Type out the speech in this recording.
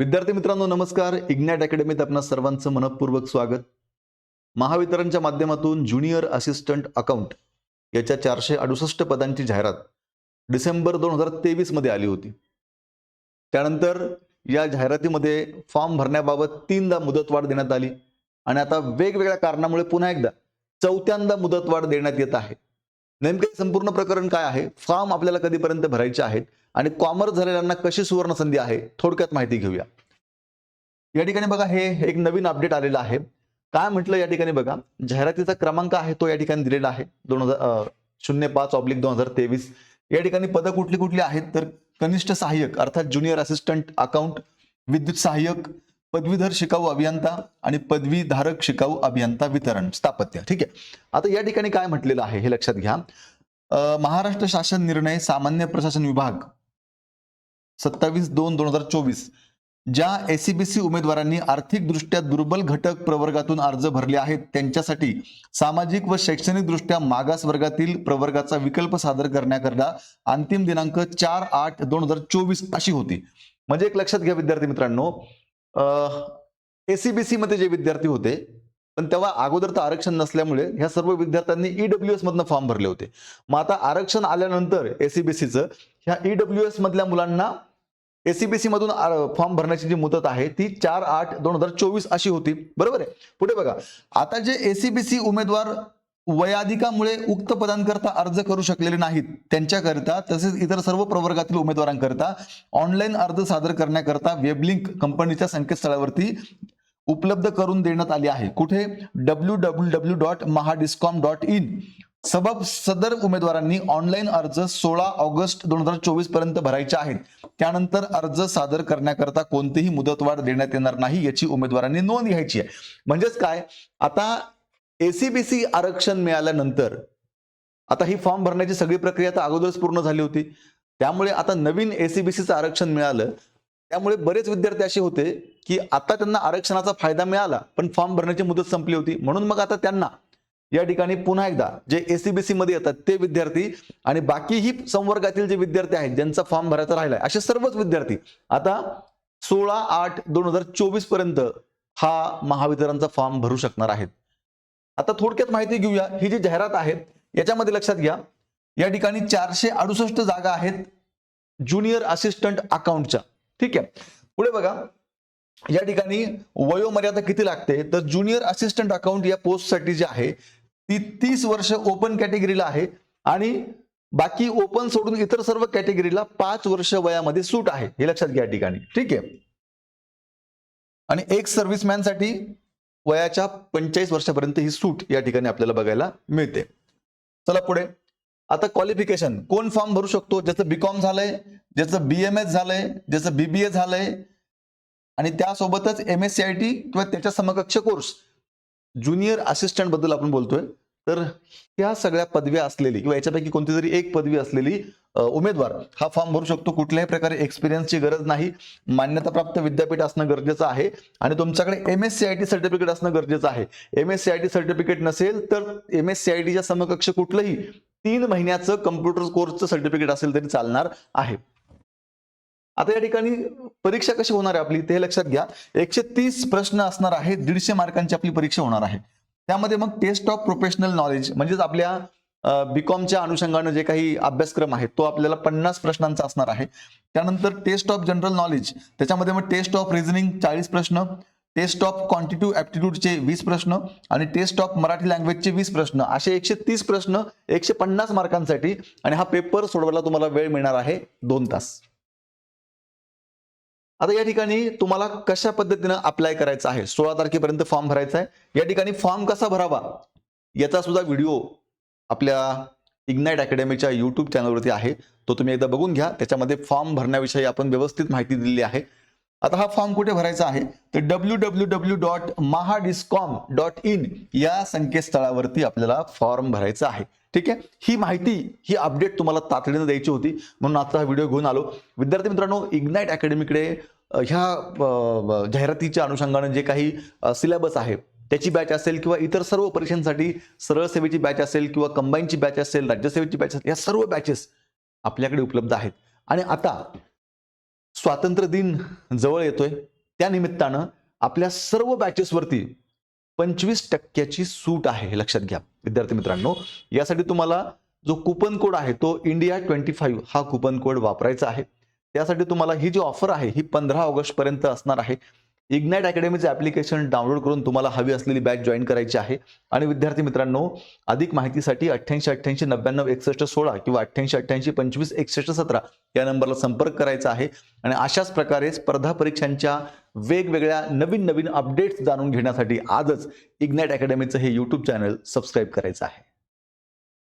विद्यार्थी मित्रांनो नमस्कार. इग्नॅट अकॅडमीत आपणा सर्वांचं मनपूर्वक स्वागत. महावितरणच्या माध्यमातून ज्युनियर असिस्टंट अकाउंट याच्या चारशे अडुसष्ट पदांची जाहिरात डिसेंबर दोन हजार तेवीसमध्ये आली होती. त्यानंतर या जाहिरातीमध्ये फॉर्म भरण्याबाबत तीनदा मुदतवाढ देण्यात आली आणि आता वेगवेगळ्या कारणामुळे पुन्हा एकदा चौथ्यांदा मुदतवाढ देण्यात येत आहे. नेमके संपूर्ण प्रकरण काय आहे? फॉर्म आपल्याला कधीपर्यंत भरायचे आहेत? आणि कॉमर्स झालेल्यांना कशी सुवर्ण संधी आहे थोडक्यात माहिती घेऊया. या ठिकाणी बघा हे एक नवीन अपडेट आलेलं आहे. काय म्हटलं या ठिकाणी बघा जाहिरातीचा क्रमांक आहे तो या ठिकाणी दिलेला आहे दोन हजार शून्य पाच ऑब्लिक दोन हजार तेवीस. या ठिकाणी पदं कुठली कुठली आहेत तर कनिष्ठ सहाय्यक अर्थात ज्युनियर असिस्टंट अकाउंट विद्युत सहाय्यक पदवीधर शिकाऊ अभियंता आणि पदवीधारक शिकाऊ अभियंता वितरण स्थापत्य. ठीक आहे. आता या ठिकाणी काय म्हटलेलं आहे हे लक्षात घ्या. महाराष्ट्र शासन निर्णय सामान्य प्रशासन विभाग सत्तावीस दोन दोन हजार चोवीस. ज्या एसीबीसी उमेदवारांनी आर्थिकदृष्ट्या दुर्बल घटक प्रवर्गातून अर्ज भरले आहेत त्यांच्यासाठी सामाजिक व शैक्षणिकदृष्ट्या मागास वर्गातील प्रवर्गाचा विकल्प सादर करण्याकरता अंतिम दिनांक चार आठ दोन हजार चोवीस अशी होती. म्हणजे एक लक्षात घ्या विद्यार्थी मित्रांनो एसीबीसी मध्ये जे विद्यार्थी होते पण तेव्हा अगोदर तर आरक्षण नसल्यामुळे ह्या सर्व विद्यार्थ्यांनी ईडब्ल्यू एस मधनं फॉर्म भरले होते. मग आता आरक्षण आल्यानंतर एसीबीसीचं ह्या ईडब्ल्यू एस मधल्या मुलांना एसीबीसी मधून फॉर्म भरण्याची जी मुदत आहे ती चार आठ दोन हजार चोवीस अशी होती. बरोबर आहे? पुढे बघा. आता जे एसीबीसी उमेदवार वयाधिकामुळे उक्त पदांकरता अर्ज करू शकलेले नाहीत त्यांच्याकरिता तसेच इतर सर्व प्रवर्गातील उमेदवारांकरता ऑनलाईन अर्ज सादर करण्याकरता वेबलिंक कंपनीच्या संकेतस्थळावरती उपलब्ध करून देण्यात आली आहे. कुठे? W W W dot Mahadiscom dot in सबब सदर उमेदवारांनी ऑनलाईन अर्ज सोळा ऑगस्ट दोन हजार चोवीसपर्यंत भरायचे आहेत. त्यानंतर अर्ज सादर करण्याकरता कोणतीही मुदतवाढ देण्यात येणार नाही याची उमेदवारांनी नोंद घ्यायची आहे. म्हणजेच काय? आता एसीबीसी आरक्षण मिळाल्यानंतर आता ही फॉर्म भरण्याची सगळी प्रक्रिया तर अगोदरच पूर्ण झाली होती. त्यामुळे आता नवीन एसीबीसीचं आरक्षण मिळालं. त्यामुळे बरेच विद्यार्थी असे होते की आता त्यांना आरक्षणाचा फायदा मिळाला पण फॉर्म भरण्याची मुदत संपली होती. म्हणून मग आता त्यांना या ठिकाणी पुन्हा एकदा जे एसीबीसी मध्ये येतात ते विद्यार्थी आणि बाकीही संवर्गातील जे विद्यार्थी आहेत ज्यांचा फॉर्म भरायचा राहिलाय असे सर्वच विद्यार्थी. आता सोळा आठ दोन हजार चोवीसपर्यंत हा महावितरणचा फॉर्म भरू शकणार आहेत. आता थोडक्यात माहिती घेऊया. ही जी जाहिरात आहे याच्यामध्ये लक्षात घ्या. या ठिकाणी चारशे अडुसष्ट जागा आहेत ज्युनियर असिस्टंट अकाउंटच्या. ठीक आहे. पुढे बघा. या ठिकाणी वयोमर्यादा किती लागते? तर ज्युनियर असिस्टंट अकाउंट या पोस्टसाठी जे आहे ती तीस वर्ष ओपन कॅटेगरीला आहे आणि बाकी ओपन सोडून इतर सर्व कॅटेगरीला पाच वर्ष वयामध्ये सूट आहे. हे लक्षात घ्या या ठिकाणी. ठीक आहे? आणि एक सर्व्हिसमॅनसाठी वयाच्या पंचेचाळीस वर्षापर्यंत ही सूट या ठिकाणी आपल्याला बघायला मिळते. चला पुढे. आता क्वालिफिकेशन कोण फॉर्म भरू शकतो? ज्याचं बीकॉम झालंय ज्याचं बीएमएस झालंय ज्याचं बीबीए झालंय आणि त्यासोबतच M S C I T किंवा त्याच्या समकक्ष कोर्स ज्युनियर असिस्टंटबद्दल आपण बोलतोय. तर ह्या सगळ्या पदव्या असलेली किंवा याच्यापैकी कोणती तरी एक पदवी असलेली उमेदवार हा फॉर्म भरू शकतो. कुठल्याही प्रकारे एक्सपिरियन्सची गरज नाही. मान्यताप्राप्त विद्यापीठ असणं गरजेचं आहे. आणि तुमच्याकडे M S C I T certificate असणं गरजेचं आहे. M S C I T certificate नसेल तर एम एस सी आय टीच्या समकक्ष कुठलंही तीन महिन्याचं कम्प्युटर कोर्सचं सर्टिफिकेट असेल तरी चालणार आहे. आता या ठिकाणी परीक्षा कशी होणार आहे आपली? ते लक्षात घ्या. एकशे तीस प्रश्न असणार आहे. दीडशे मार्कांची आपली परीक्षा होणार आहे. त्यामध्ये मग टेस्ट ऑफ प्रोफेशनल नॉलेज म्हणजेच आपल्या बीकॉमच्या अनुषंगानं जे काही अभ्यासक्रम आहे तो आपल्याला पन्नास प्रश्नांचा असणार आहे. त्यानंतर टेस्ट ऑफ जनरल नॉलेज त्याच्यामध्ये मग टेस्ट ऑफ रिझनिंग चाळीस प्रश्न टेस्ट ऑफ क्वांटिटिव्ह ॲप्टिट्यूडचे वीस प्रश्न आणि टेस्ट ऑफ मराठी लँग्वेजचे वीस प्रश्न. असे एकशे तीस प्रश्न एकशे पन्नास मार्कांसाठी आणि हा पेपर सोडवायला तुम्हाला वेळ मिळणार आहे दोन तास. आता या ठिकाणी तुम्हाला कशा पद्धतीनं अप्लाय करायचं आहे? सोळा तारखेपर्यंत फॉर्म भरायचा आहे. या ठिकाणी फॉर्म कसा भरावा? याचा सुद्धा व्हिडिओ आपल्या इग्नाईट अकॅडमीच्या यूट्यूब चॅनलवरती आहे. तो तुम्ही एकदा बघून घ्या. त्याच्यामध्ये फॉर्म भरण्याविषयी आपण व्यवस्थित माहिती दिलेली आहे. आता हा फॉर्म कुठे भरायचा आहे? तर W W W dot Mahadiscom dot in या संकेतस्थळावरती आपल्याला फॉर्म भरायचा आहे. ठीक आहे? ही माहिती ही अपडेट तुम्हाला तातडीनं द्यायची होती. म्हणून आता हा व्हिडिओ घेऊन आलो. विद्यार्थी मित्रांनो इग्नाईट अकॅडमीकडे ह्या जाहिरातीच्या अनुषंगानं जे काही सिलेबस आहे त्याची बॅच असेल किंवा इतर सर्व परीक्षांसाठी सरळ सेवेची बॅच असेल किंवा कंबाईनची बॅच असेल राज्यसेवेची बॅच असेल या सर्व बॅचेस आपल्याकडे उपलब्ध आहेत. आणि आता स्वातंत्र्य दिन जवळ येतोय. त्या निमित्तानं आपल्या सर्व बॅचेसवरती पंचवीस टक्क्याची सूट आहे हे लक्षात घ्या विद्यार्थी मित्रांनो. यासाठी तुम्हाला जो कुपन कोड आहे तो इंडिया ट्वेंटी फाईव्ह हा कुपन कोड वापरायचा आहे. त्यासाठी तुम्हाला ही जी ऑफर आहे ही पंधरा ऑगस्ट पर्यंत असणार आहे. इग्नाइट अकॅडमीचे ॲप्लिकेशन डाउनलोड करून तुम्हाला हवी असलेली बॅच जॉईन करायची आहे. आणि विद्यार्थी मित्रांनो अधिक माहितीसाठी अठ्ठ्याऐंशी अठ्ठ्याऐंशी नव्याण्णव एकसष्ट सोळा किंवा अठ्ठ्याऐंशी अठ्ठ्याऐंशी पंचवीस एकसष्ट सतरा या नंबरला संपर्क करायचा आहे. आणि अशाच प्रकारे स्पर्धा परीक्षांच्या वेगवेगळ्या नवीन नवीन अपडेट्स जाणून घेण्यासाठी आजच इग्नाइट अकॅडमीचं हे यूट्यूब चॅनल सबस्क्राईब करायचं आहे.